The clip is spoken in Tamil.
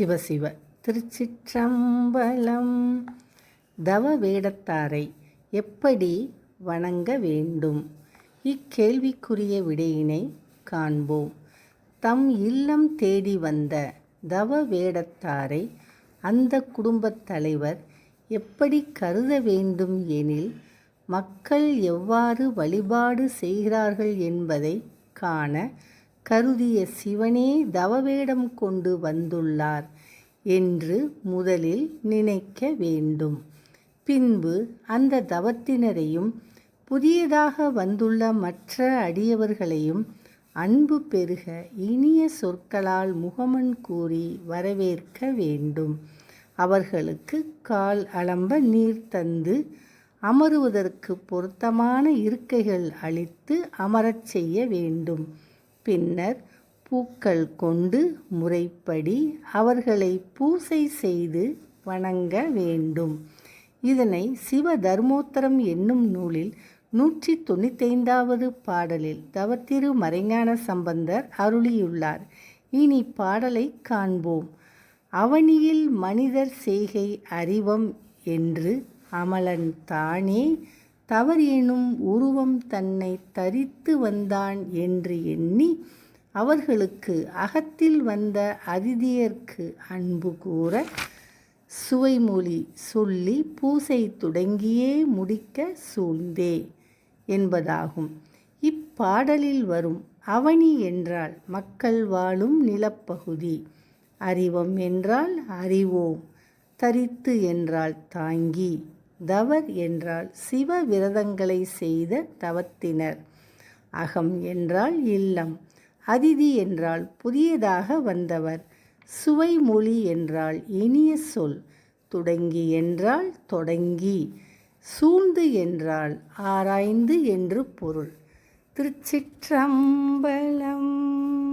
சிவசிவ. திருச்சிற்றம்பலம். தவ வேடத்தாரை எப்படி வணங்க வேண்டும்? இக்கேள்விக்குரிய விடையினை காண்போம். தம் இல்லம் தேடி வந்த தவ வேடத்தாரை அந்த குடும்பத் தலைவர் எப்படி கருத வேண்டும் எனில் மக்கள் எவ்வாறு வழிபாடு செய்கிறார்கள் என்பதை காண கருதிய சிவனே தவவேடம் கொண்டு வந்துள்ளார் என்று முதலில் நினைக்க வேண்டும். பின்பு அந்த தவத்தினரையும் புதியதாக வந்துள்ள மற்ற அடியவர்களையும் அன்பு பெருக இனிய சொற்களால் முகமன் கூறி வரவேற்க வேண்டும். அவர்களுக்கு கால் அளம்ப நீர் தந்து அமருவதற்கு பொருத்தமான இருக்கைகள் அளித்து அமரச் செய்ய வேண்டும். பின்னர் பூக்கள் கொண்டு முறைப்படி அவர்களை பூசை செய்து வணங்க வேண்டும். இதனை சிவ தர்மோத்தரம் என்னும் நூலில் நூற்றி தொண்ணூத்தைந்தாவது பாடலில் தவத்திரு மறைஞான சம்பந்தர் அருளியுள்ளார். இனி பாடலை காண்போம். அவனியில் மனிதர் செய்கை அறிவம் என்று அமலன் தானே தவறேனும் உருவம் தன்னை தரித்து வந்தான் என்று எண்ணி அவர்களுக்கு அகத்தில் வந்த அதிதியர்க்கு அன்பு கூற சுவைமொழி சொல்லி பூசை தொடங்கியே முடிக்க சூழ்ந்தே என்பதாகும். இப்பாடலில் வரும் அவனி என்றால் மக்கள் வாழும் நிலப்பகுதி. அறிவம் என்றால் அறிவோம் தரித்து என்றால் தாங்கி. தவர் என்றால் சிவ விரதங்களை செய்த தவத்தினர். அகம் என்றால் இல்லம் அதிதி என்றால் புதியதாக வந்தவர் சுவை மொழி என்றால் இனிய சொல் தொடங்கி என்றால் தொடங்கி சூழ்ந்து என்றால் ஆராய்ந்து என்று பொருள். திருச்சிற்றம்பலம்